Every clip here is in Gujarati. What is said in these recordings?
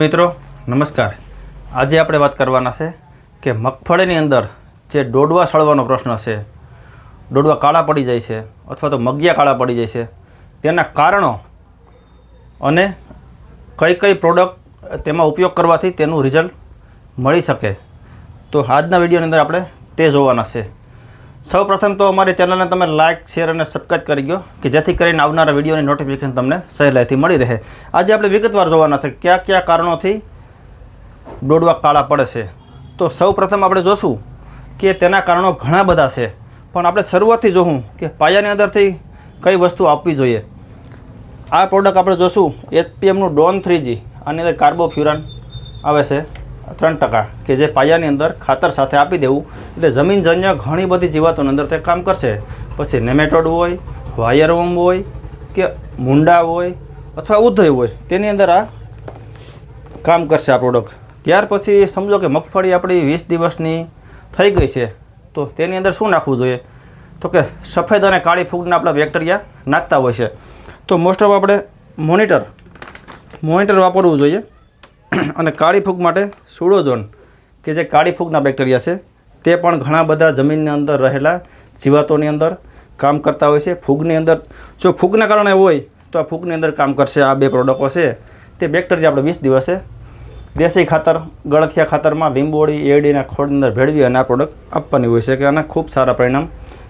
મિત્રો, નમસ્કાર. આજે આપણે વાત કરવાના છે કે મગફળીની અંદર જે ડોડવા સળવાનો પ્રશ્ન છે, ડોડવા કાળા પડી જાય છે અથવા તો મગિયા કાળા પડી જાય છે, તેના કારણો અને કઈ કઈ પ્રોડક્ટ તેમાં ઉપયોગ કરવાથી તેનું રિઝલ્ટ મળી શકે. તો આજના વિડીયોની અંદર આપણે તે જોવાના છે. સૌ પ્રથમ તો અમારી ચેનલને તમે લાઇક શેર અને સબસ્ક્રાઈબ કરી ગયો કે જેથી કરીને આવનારા વિડીયોની નોટિફિકેશન તમને સહેલાઈથી મળી રહે. આજે આપણે વિગતવાર જોવાના છે કયા કયા કારણોથી દોડવા કાળા પડે છે. તો સૌ પ્રથમ આપણે જોશું કે તેના કારણો ઘણા બધા છે. પણ આપણે શરૂઆતથી જોવું કે પાયાની અંદરથી કઈ વસ્તુ આપવી જોઈએ. આ પ્રોડક્ટ આપણે જોશું એચપીએમનું ડોન થ્રી જી આની અંદર કાર્બોફ્યુરાન આવે છે. ત્રણ ટકા કે જે પાયાની અંદર ખાતર સાથે આપી દેવું. એટલે જમીનજન્ય ઘણી બધી જીવાતોની અંદર તે કામ કરશે. પછી નેમેટોડ હોય વાયરવમ હોય, કે મુંડા હોય, અથવા ઉધય હોય, તેની અંદર આ કામ કરશે આ પ્રોડક્ટ ત્યાર પછી સમજો કે મગફળી આપણી વીસ દિવસની થઈ ગઈ છે. તો તેની અંદર શું નાખવું જોઈએ? તો કે સફેદ અને કાળી ફૂગના આપણા બેક્ટેરિયા નાખતા હોય છે. તો મોસ્ટ ઓફ આપણે મોનિટર મોનિટર વાપરવું જોઈએ. અને કાળી ફૂગ માટે સુડોઝોન કે જે કાળી ફૂગના બેક્ટેરિયા છે, તે પણ ઘણા બધા જમીનની અંદર રહેલા જીવાતોની અંદર કામ કરતા હોય છે. ફૂગની અંદર, જો ફૂગના કારણે હોય, તો આ ફૂગની અંદર કામ કરશે. આ બે પ્રોડક્ટો છે. તે બેક્ટેરિયા આપણે વીસ દિવસે દેશી ખાતર, ગળથિયા ખાતરમાં લીંબોળી, એરડીના ખોળની અંદર ભેળવી અને આ પ્રોડક્ટ આપવાની હોય છે, કે આના ખૂબ સારા પરિણામ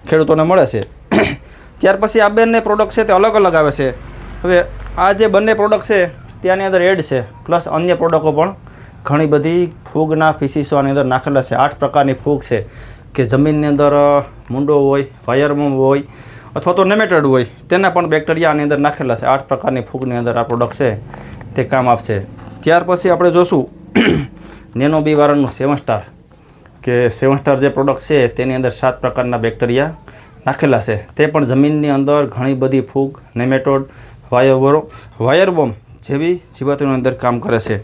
ખેડૂતોને મળે છે. ત્યાર પછી આ બંને પ્રોડક્ટ છે તે અલગ અલગ આવે છે. હવે આ જે બંને પ્રોડક્ટ છે ત્યાંની અંદર એડ છે, પ્લસ અન્ય પ્રોડક્ટો પણ ઘણી બધી ફૂગના ફિસીસો આની અંદર નાખેલા છે. આઠ પ્રકારની ફૂગ છે કે જમીનની અંદર મુંડો હોય વાયરમમ હોય, અથવા તો નેમેટેડ હોય, તેના પણ બેક્ટેરિયા આની અંદર નાખેલા છે. આઠ પ્રકારની ફૂગની અંદર આ પ્રોડક્ટ છે, તે કામ આપશે. ત્યાર પછી આપણે જોશું નેનો બી વાળાનું સેવન સ્ટાર કે સેવન સ્ટાર જે પ્રોડક્ટ છે, તેની અંદર સાત પ્રકારના બેક્ટેરિયા નાખેલા છે. તે પણ જમીનની અંદર ઘણી બધી ફૂગ નેમેટોડ વાયરવરો વાયરવોમ જેવી જીવાતોની અંદર કામ કરે છે.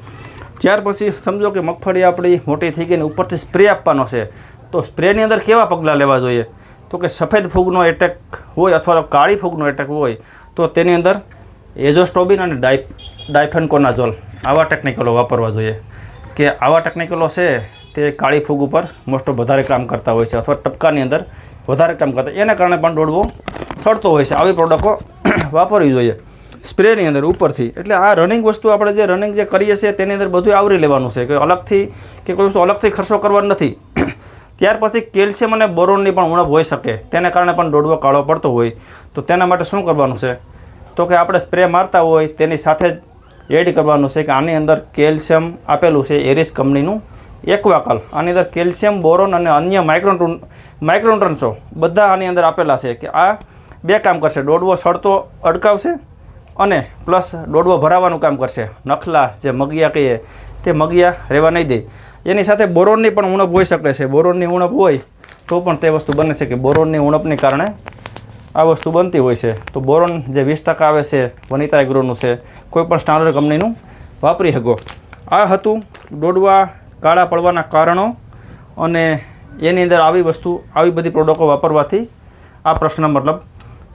ત્યાર પછી સમજો કે મગફળી આપણી મોટી થઈ ગઈને ઉપરથી સ્પ્રે આપવાનો છે. તો સ્પ્રેની અંદર કેવા પગલાં લેવા જોઈએ? તો કે સફેદ ફૂગનો એટેક હોય અથવા તો કાળી ફૂગનો એટેક હોય, તો તેની અંદર એઝોસ્ટોબિન અને ડાઈ ડાયફેનકોનાઝોલ આવા ટેકનિકલો વાપરવા જોઈએ. કે આવા ટેકનિકલો છે, તે કાળી ફૂગ ઉપર મોસ્ટ ઓફ વધારે કામ કરતા હોય છે અથવા ટપકાની અંદર વધારે કામ કરતા એના કારણે પણ દોડવો સડતો હોય છે. આવી પ્રોડક્ટો વાપરવી જોઈએ. સ્પ્રેની અંદર ઉપરથી. એટલે આ રનિંગ વસ્તુ આપણે જે રનિંગ જે કરીએ છીએ તેની અંદર બધું આવરી લેવાનું છે. કે અલગથી, કે કોઈ વસ્તુ અલગથી ખર્ચો કરવાનો નથી. ત્યાર પછી કેલ્શિયમ અને બોરોનની પણ ઉણપ હોઈ શકે. તેને કારણે પણ દોડવો કાળો પડતો હોય. તો તેના માટે શું કરવાનું છે? તો કે આપણે સ્પ્રે મારતા હોય તેની સાથે જ એડ કરવાનું છે કે આની અંદર કેલ્શિયમ આપેલું છે એરિસ કંપનીનું એક્વાકલ. આની અંદર કેલ્શિયમ, બોરોન અને અન્ય માઇક્રોન્ટુન માઇક્રોન્ટ્રન્સો બધા આની અંદર આપેલા છે કે આ બે કામ કરશે. દોડવો, સડતો, અડકાવશે અને પ્લસ દોડવો ભરાવાનું કામ કરશે. નખલા જે મગિયા કહીએ, તે મગિયા રહેવા નહીં દે. એની સાથે બોરોનની પણ ઉણપ હોઈ શકે છે. બોરોનની ઉણપ હોય તો પણ તે વસ્તુ બને છે કે બોરોનની ઉણપને કારણે આ વસ્તુ બનતી હોય છે. તો બોરોન જે વીસ ટકા આવે છે, વનિતા એગ્રોનું છે, કોઈ પણ સ્ટાન્ડર્ડ કંપનીનું વાપરી શકો. આ હતું દોડવા કાળા પડવાના કારણો અને એની અંદર આવી વસ્તુ, આવી બધી પ્રોડક્ટો વાપરવાથી આ પ્રશ્ન મતલબ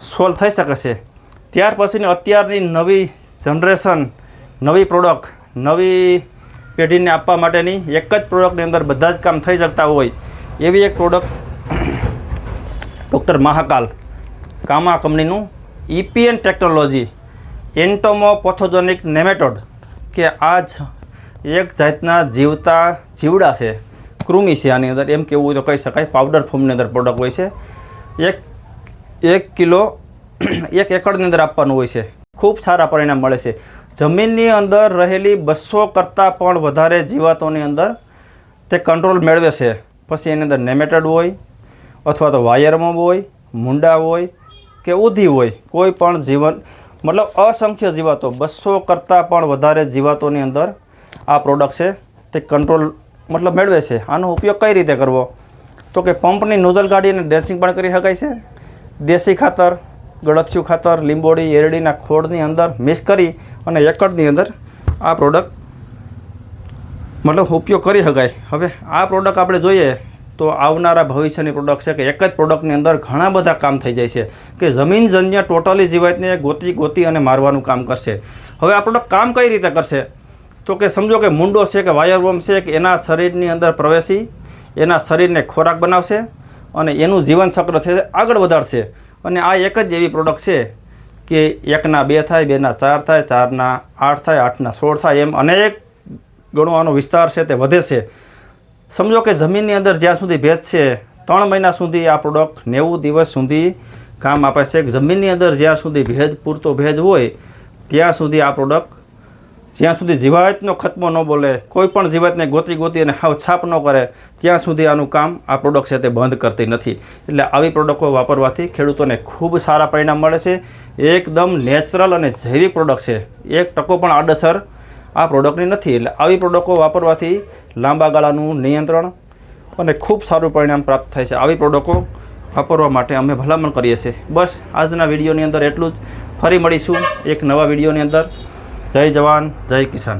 સોલ્વ થઈ શકે છે. ત્યાર પછીની અત્યારની નવી જનરેશન, નવી પ્રોડક્ટ નવી પેઢીને આપવા માટેની એક જ પ્રોડક્ટની અંદર બધા જ કામ થઈ શકતા હોય એવી એક પ્રોડક્ટ ડૉક્ટર મહાકાલ કામા કંપનીનું ઇપીએન ટેકનોલોજી એન્ટોમોપોથોજોનિક નેમેટોડ કે આ જ એક જાતના જીવતા જીવડા છે, કૃમિ છે આની અંદર, એમ કેવું તો કહી શકાય પાવડર ફોર્મની અંદર પ્રોડક્ટ હોય છે. એક એક કિલો એક એકડની અંદર આપવાનું હોય છે. ખૂબ સારા પરિણામ મળે છે. જમીનની અંદર રહેલી બસો કરતાં પણ વધારે જીવાતોની અંદર તે કંટ્રોલ મેળવે છે. પછી એની અંદર નેમેટેડ હોય, અથવા તો વાયરમમ હોય, મુંડા હોય કે ઉધી હોય, કોઈ પણ જીવન, મતલબ અસંખ્ય જીવાતો, બસો કરતાં પણ વધારે જીવાતોની અંદર આ પ્રોડક્ટ છે તે કંટ્રોલ મતલબ મેળવે છે. આનો ઉપયોગ કઈ રીતે કરવો? તો કે પંપની નોઝલ કાઢીને ડ્રેસિંગ પણ કરી શકાય છે. દેશી ખાતર ગળથિયું ખાતર, લીંબોળી, એરડીના ખોળની અંદર મિક્સ કરી અને એકડની અંદર આ પ્રોડક્ટ મતલબ ઉપયોગ કરી શકાય. હવે આ પ્રોડક્ટ આપણે જોઈએ તો આવનારા ભવિષ્યની પ્રોડક્ટ છે કે એક જ પ્રોડક્ટની અંદર ઘણા બધા કામ થઈ જાય છે કે જમીનજન્ય ટોટલી જીવાતને ગોતી ગોતી અને મારવાનું કામ કરશે. હવે આ પ્રોડક્ટ કામ કઈ રીતે કરશે? તો કે સમજો કે મુંડો છે કે વાયરવોમ છે કે એના શરીરની અંદર પ્રવેશી, એના શરીરને ખોરાક બનાવશે અને એનું જીવનચક્ર છે આગળ વધારશે. અને આ એક જ એવી પ્રોડક્ટ છે કે એકના બે થાય, બેના ચાર થાય, ચારના આઠ થાય, આઠના સોળ થાય એમ અનેક ગણો આનો વિસ્તાર છે તે વધે છે. સમજો કે જમીનની અંદર જ્યાં સુધી ભેજ છે, ત્રણ મહિના સુધી આ પ્રોડક્ટ નેવું દિવસ સુધી કામ આપે છે. જમીનની અંદર જ્યાં સુધી ભેજ પૂરતો ભેજ હોય, ત્યાં સુધી આ પ્રોડક્ટ જ્યાં સુધી જીવાતનો ખતમો ન બોલે, કોઈ પણ જીવાતને ગોતી ગોતી અને હાવ છાપ ન કરે, ત્યાં સુધી આનું કામ આ પ્રોડક્ટ છે તે બંધ કરતી નથી. એટલે આવી પ્રોડક્ટો વાપરવાથી ખેડૂતોને ખૂબ સારા પરિણામ મળે છે. એકદમ નેચરલ અને જૈવિક પ્રોડક્ટ છે. એક ટકો પણ આડઅસર આ પ્રોડક્ટની નથી. એટલે આવી પ્રોડક્ટો વાપરવાથી લાંબા ગાળાનું નિયંત્રણ અને ખૂબ સારું પરિણામ પ્રાપ્ત થાય છે. આવી પ્રોડક્ટો વાપરવા માટે અમે ભલામણ કરીએ છીએ. બસ આજના વિડીયોની અંદર એટલું જ. ફરી મળીશું એક નવા વિડીયોની અંદર. જય જવાન જય કિસાન.